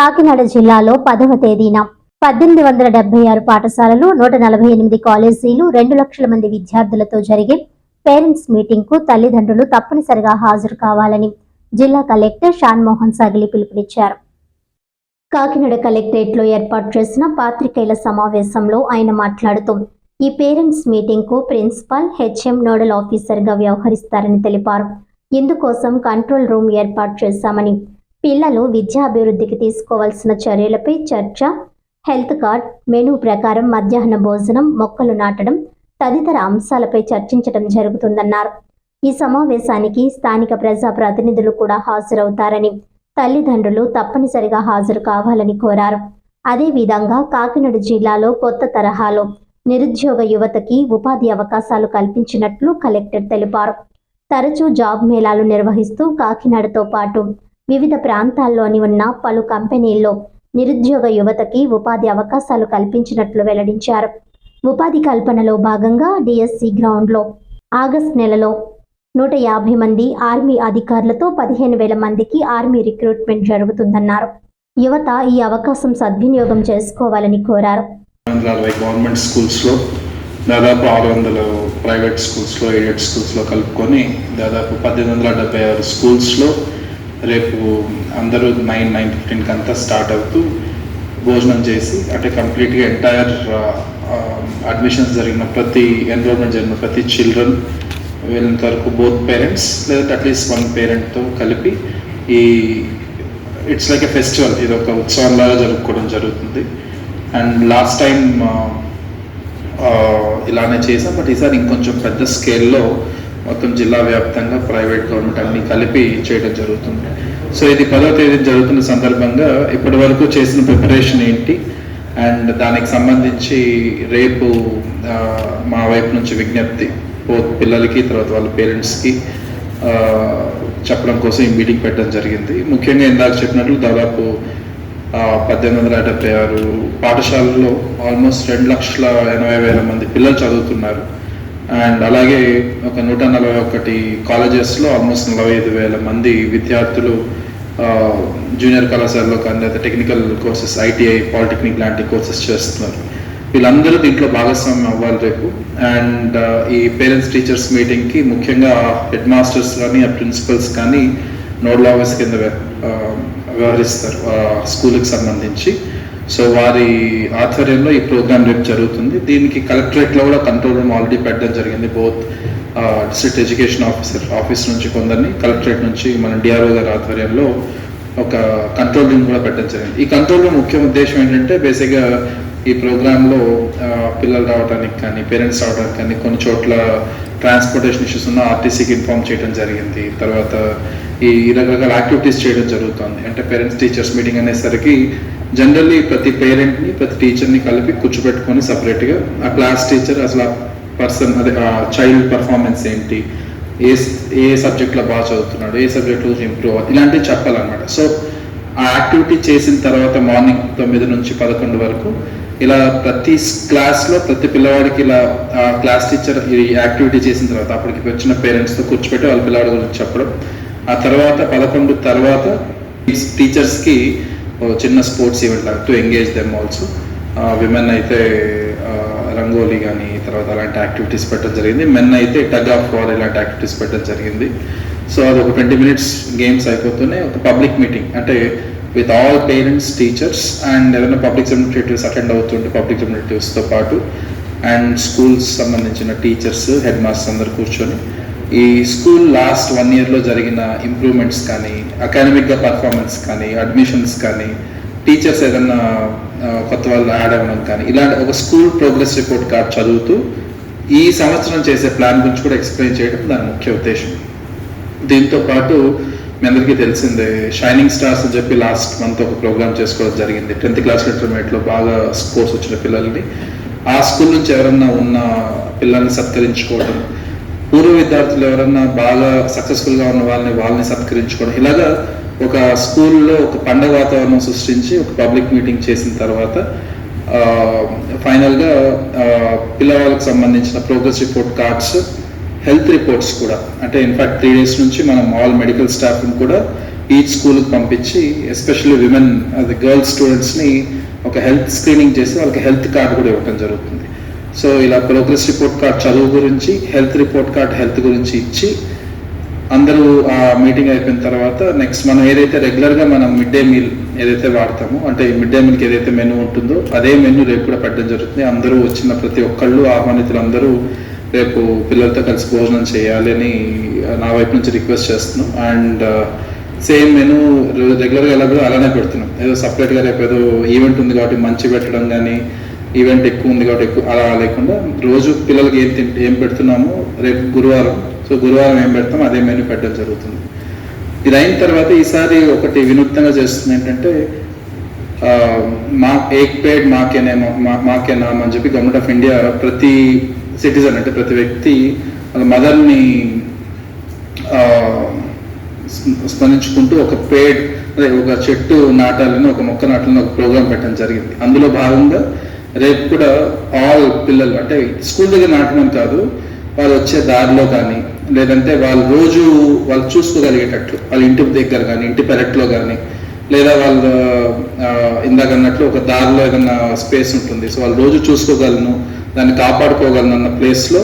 కాకినాడ జిల్లాలో పదవ తేదీన పద్దెనిమిది వందల డెబ్బై ఆరు పాఠశాలలు నూట నలభై ఎనిమిది కాలేజీలు రెండు లక్షల మంది విద్యార్థులతో జరిగే పేరెంట్స్ మీటింగ్కు తల్లిదండ్రులు తప్పనిసరిగా హాజరు కావాలని జిల్లా కలెక్టర్ షాన్ మోహన్ సగిలి పిలుపునిచ్చారు. కాకినాడ కలెక్టరేట్లో ఏర్పాటు చేసిన పాత్రికేయుల సమావేశంలో ఆయన మాట్లాడుతూ ఈ పేరెంట్స్ మీటింగ్కు ప్రిన్సిపాల్ హెచ్ఎం నోడల్ ఆఫీసర్గా వ్యవహరిస్తారని తెలిపారు. ఇందుకోసం కంట్రోల్ రూమ్ ఏర్పాటు చేశామని పిల్లలు విద్యాభివృద్ధికి తీసుకోవాల్సిన చర్యలపై చర్చ హెల్త్ కార్డ్ మెనూ ప్రకారం మధ్యాహ్న భోజనం మొక్కలు నాటడం తదితర అంశాలపై చర్చించడం జరుగుతుందన్నారు. ఈ సమావేశానికి స్థానిక ప్రజా ప్రతినిధులు కూడా హాజరవుతారని తల్లిదండ్రులు తప్పనిసరిగా హాజరు కావాలని కోరారు. అదేవిధంగా కాకినాడ జిల్లాలో కొత్త తరహాలో నిరుద్యోగ యువతకి ఉపాధి అవకాశాలు కల్పించినట్లు కలెక్టర్ తెలిపారు. తరచూ జాబ్ మేళాలు నిర్వహిస్తూ కాకినాడతో పాటు వివిధ ప్రాంతాల్లోని ఉన్న పలు కంపెనీల్లో నిరుద్యోగ యువతకి ఉపాధి అవకాశాలు కల్పించినట్లు వెల్లడించారు. ఉపాధి కల్పనలో భాగంగా డిఎస్సి గ్రౌండ్లో ఆగస్ట్ నెలలో నూట యాభై మంది ఆర్మీ అధికారులతో పదిహేను వేల మందికి ఆర్మీ రిక్రూట్మెంట్ జరుగుతుందన్నారు. యువత ఈ అవకాశం సద్వినియోగం చేసుకోవాలని కోరారు. గవర్నమెంట్ స్కూల్స్లో దాదాపు ఆరు వందల ప్రైవేట్ స్కూల్స్లో ఎయిడెడ్ స్కూల్స్లో కలుపుకొని దాదాపు పద్దెనిమిది వందల డెబ్బై ఆరు స్కూల్స్లో రేపు అందరూ నైన్ నైన్ ఫిఫ్టీన్కి అంతా స్టార్ట్ అవుతూ భోజనం చేసి అంటే కంప్లీట్గా ఎంటైర్ అడ్మిషన్స్ జరిగిన ప్రతి ఎన్రోల్మెంట్ జరిగిన ప్రతి చిల్డ్రన్ వీళ్ళంత వరకు బోత్ పేరెంట్స్ లేదా అట్లీస్ట్ వన్ పేరెంట్తో కలిపి ఈ ఇట్స్ లైక్ ఎ ఫెస్టివల్ ఇది ఒక ఉత్సవంలాగా జరుపుకోవడం జరుగుతుంది. అండ్ లాస్ట్ టైం ఇలానే చేసాం బట్ ఈసారి ఇంకొంచెం పెద్ద స్కేల్లో మొత్తం జిల్లా వ్యాప్తంగా ప్రైవేట్ గవర్నమెంట్ అన్ని కలిపి చేయడం జరుగుతుంది. సో ఇది పదో తేదీ జరుగుతున్న సందర్భంగా ఇప్పటి వరకు చేసిన ప్రిపరేషన్ ఏంటి? అండ్ దానికి సంబంధించి రేపు మా వైపు నుంచి విజ్ఞప్తి పిల్లలకి తర్వాత వాళ్ళ పేరెంట్స్కి చెప్పడం కోసం ఈ మీటింగ్ పెట్టడం జరిగింది. ముఖ్యంగా ఇందాక చెప్పినట్లు దాదాపు పద్దెనిమిది వందల డెబ్బై ఆరు పాఠశాలల్లో ఆల్మోస్ట్ రెండు లక్షల ఎనభై వేల మంది పిల్లలు చదువుతున్నారు. అండ్ అలాగే ఒక నూట నలభై ఒకటి కాలేజెస్లో ఆల్మోస్ట్ నలభై ఐదు వేల మంది విద్యార్థులు జూనియర్ కళాశాలలో కానీ లేదా టెక్నికల్ కోర్సెస్ ఐటీఐ పాలిటెక్నిక్ లాంటి కోర్సెస్ చేస్తున్నారు. వీళ్ళందరూ దీంట్లో భాగస్వామ్యం అవ్వాలి రేపు. అండ్ ఈ పేరెంట్స్ టీచర్స్ మీటింగ్కి ముఖ్యంగా హెడ్ మాస్టర్స్ కానీ ఆ ప్రిన్సిపల్స్ కానీ నోడల్ ఆఫీస్ కింద వ్యవహరిస్తారు స్కూల్కి సంబంధించి. సో వారి ఆధ్వర్యంలో ఈ ప్రోగ్రామ్ రేపు జరుగుతుంది. దీనికి కలెక్టరేట్లో కూడా కంట్రోల్ రూమ్ ఆల్రెడీ పెట్టడం జరిగింది. Both district education officer office నుంచి కొందరిని కలెక్టరేట్ నుంచి మన డిఆర్ఓ గారి ఆధ్వర్యంలో ఒక కంట్రోల్ రూమ్ కూడా పెట్టడం జరిగింది. ఈ కంట్రోల్ రూమ్ ముఖ్య ఉద్దేశం ఏంటంటే బేసిక్గా ఈ ప్రోగ్రాంలో పిల్లలు రావడానికి కానీ పేరెంట్స్ రావడానికి కానీ కొన్ని చోట్ల ట్రాన్స్పోర్టేషన్ ఇష్యూస్ ఉన్న ఆర్టీసీకి ఇన్ఫార్మ్ చేయడం జరిగింది. తర్వాత ఈ రకరకాల యాక్టివిటీస్ చేయడం జరుగుతుంది. అంటే పేరెంట్స్ టీచర్స్ మీటింగ్ అనేసరికి జనరల్లీ ప్రతి పేరెంట్ని ప్రతి టీచర్ని కలిపి కూర్చోబెట్టుకొని సపరేట్గా ఆ క్లాస్ టీచర్ అసలు ఆ పర్సన్ అదే ఆ చైల్డ్ పర్ఫార్మెన్స్ ఏంటి ఏ ఏ సబ్జెక్ట్లో బాగా చదువుతున్నాడు ఏ సబ్జెక్ట్లో ఇంప్రూవ్ అవుతుంది ఇలాంటివి చెప్పాలన్నమాట. సో ఆ యాక్టివిటీ చేసిన తర్వాత మార్నింగ్ తొమ్మిది నుంచి పదకొండు వరకు ఇలా ప్రతి క్లాస్లో ప్రతి పిల్లవాడికి ఇలా ఆ క్లాస్ టీచర్ ఈ యాక్టివిటీ చేసిన తర్వాత అప్పటికి వచ్చిన పేరెంట్స్తో కూర్చోబెట్టి వాళ్ళ పిల్లవాడి గురించి చెప్పడం. ఆ తర్వాత పదకొండు తర్వాత టీచర్స్కి చిన్న స్పోర్ట్స్ ఈవెంట్ లాగా to engage them also. Women అయితే రంగోలీ కానీ తర్వాత అలాంటి యాక్టివిటీస్ పెట్టడం జరిగింది. మెన్ అయితే టగ్ ఆఫ్ వార్ ఇలాంటి యాక్టివిటీస్ పెట్టడం జరిగింది. సో అది ఒక ట్వంటీ మినిట్స్ గేమ్స్ అయిపోతూనే ఒక పబ్లిక్ మీటింగ్. అంటే with all parents teachers and ఏదైనా పబ్లిక్ రిప్రజెంటేటివ్స్ అటెండ్ అవుతుంటే పబ్లిక్ రిప్రజెంటేటివ్స్తో పాటు. అండ్ స్కూల్స్ సంబంధించిన టీచర్స్ హెడ్ మాస్టర్స్ అందరు కూర్చొని ఈ స్కూల్ లాస్ట్ వన్ ఇయర్లో జరిగిన ఇంప్రూవ్మెంట్స్ కానీ అకాడమిక్గా పర్ఫార్మెన్స్ కానీ అడ్మిషన్స్ కానీ టీచర్స్ ఏదన్నా కొత్త వాళ్ళు యాడ్ అవ్వడం కానీ ఇలాంటి ఒక స్కూల్ ప్రోగ్రెస్ రిపోర్ట్ కార్డ్ చదువుతూ ఈ సంవత్సరం చేసే ప్లాన్ గురించి కూడా ఎక్స్ప్లెయిన్ చేయడం దాని ముఖ్య ఉద్దేశం. దీంతో పాటు మీ అందరికీ తెలిసిందే షైనింగ్ స్టార్స్ అని చెప్పి లాస్ట్ మంత్ ఒక ప్రోగ్రామ్ చేసుకోవడం జరిగింది. టెన్త్ క్లాస్ ఇంటర్మీడియట్లో బాగా స్కోర్స్ వచ్చిన పిల్లల్ని. ఆ స్కూల్ నుంచి ఎవరన్నా ఉన్న పిల్లల్ని సత్కరించుకోవడం పూర్వ విద్యార్థులు ఎవరన్నా బాగా సక్సెస్ఫుల్గా ఉన్న వాళ్ళని వాళ్ళని సత్కరించుకోవడం. ఇలాగా ఒక స్కూల్లో ఒక పండగ వాతావరణం సృష్టించి ఒక పబ్లిక్ మీటింగ్ చేసిన తర్వాత ఫైనల్గా పిల్లవాళ్ళకి సంబంధించిన progress report cards health reports కూడా. అంటే ఇన్ఫాక్ట్ త్రీ డేస్ నుంచి మనం ఆల్ మెడికల్ స్టాఫ్ని కూడా ఈచ్ స్కూల్కి పంపించి ఎస్పెషల్లీ విమెన్ అది గర్ల్స్ స్టూడెంట్స్ని ఒక హెల్త్ స్క్రీనింగ్ చేసి వాళ్ళకి హెల్త్ కార్డు కూడా ఇవ్వడం జరుగుతుంది. సో ఇలా ప్రోగ్రెస్ రిపోర్ట్ కార్డ్ చదువు గురించి హెల్త్ రిపోర్ట్ కార్డ్ హెల్త్ గురించి ఇచ్చి అందరూ ఆ మీటింగ్ అయిపోయిన తర్వాత నెక్స్ట్ మనం ఏదైతే రెగ్యులర్గా మనం మిడ్ డే మీల్ ఏదైతే వాడతామో అంటే మిడ్ డే మీల్కి ఏదైతే మెనూ ఉంటుందో అదే మెనూ రేపు కూడా పెట్టడం జరుగుతుంది. అందరూ వచ్చిన ప్రతి ఒక్కళ్ళు ఆహ్వానితులు అందరూ రేపు పిల్లలతో కలిసి భోజనం చేయాలి అని నా వైపు నుంచి రిక్వెస్ట్ చేస్తున్నాం. అండ్ uh, సేమ్ మెనూ రెగ్యులర్గా ఎలా కూడా అలానే పెడుతున్నాం. ఏదో సపరేట్గా రేపు ఏదో ఈవెంట్ ఉంది కాబట్టి మంచి పెట్టడం కానీ ఈవెంట్ ఎక్కువ ఉంది కాబట్టి ఎక్కువ అలా లేకుండా రోజు పిల్లలకి ఏం తింటే ఏం పెడుతున్నామో రేపు గురువారం సో గురువారం ఏం పెడతాం అదే మెనూ పెట్టడం జరుగుతుంది. ఇది అయిన తర్వాత ఈసారి ఒకటి వినూత్నంగా చేస్తుంది ఏంటంటే మా ఏక్ పేడ్ మాకే నేమ్ మాకే నామ్ అని చెప్పి గవర్నమెంట్ ఆఫ్ ఇండియా ప్రతి సిటిజన్ అంటే ప్రతి వ్యక్తి వాళ్ళ మదర్ని స్మరించుకుంటూ ఒక పేడ్ అదే ఒక చెట్టు నాటాలని ఒక మొక్క నాటాలని ఒక ప్రోగ్రామ్ పెట్టడం జరిగింది. అందులో భాగంగా రేపు కూడా ఆల్ పిల్లలు అంటే స్కూల్ దగ్గర నాటడం కాదు వాళ్ళు వచ్చే దారిలో కానీ లేదంటే వాళ్ళు రోజు వాళ్ళు చూసుకోగలిగేటట్లు వాళ్ళ ఇంటి దగ్గర కానీ ఇంటి పెరట్లో కానీ లేదా వాళ్ళు ఇందాక అన్నట్లు ఒక దారిలో ఏదైనా స్పేస్ ఉంటుంది. సో వాళ్ళు రోజు చూసుకోగలను దాన్ని కాపాడుకోగలను అన్న ప్లేస్లో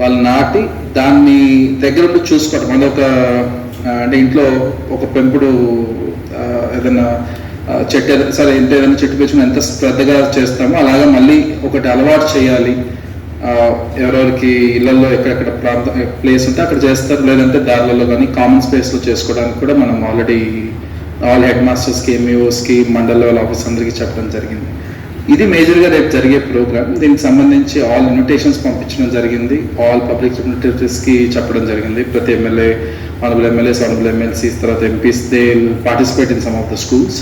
వాళ్ళు నాటి దాన్ని దగ్గర ఉండి చూసుకోవడం అదొక అంటే ఇంట్లో ఒక పెంపుడు ఏదైనా చెట్టు సరే ఎంత ఏదైనా చెట్టు పెంచుకుని ఎంత శ్రద్ధగా చేస్తామో అలాగా మళ్ళీ ఒకటి అలవాటు చేయాలి. ఎవరెవరికి ఇళ్ళలో ఎక్కడెక్కడ ప్రాంతం ప్లేస్ ఉంటే అక్కడ చేస్తారు. లేదంటే దారిలలో కానీ కామన్ స్పేస్లో చేసుకోవడానికి కూడా మనం ఆల్రెడీ ఆల్ హెడ్ మాస్టర్స్కి ఎంఈఓస్కి మండల లెవెల్ ఆఫీస్ అందరికీ చెప్పడం జరిగింది. ఇది మేజర్గా రేపు జరిగే ప్రోగ్రామ్. దీనికి సంబంధించి ఆల్ ఇన్విటేషన్స్ పంపించడం జరిగింది. ఆల్ పబ్లిక్ రిప్రజెంటేటివ్స్కి చెప్పడం జరిగింది. ప్రతి MLA honourable MLAs honourable MLCs తర్వాత MPs they participate in some of the schools.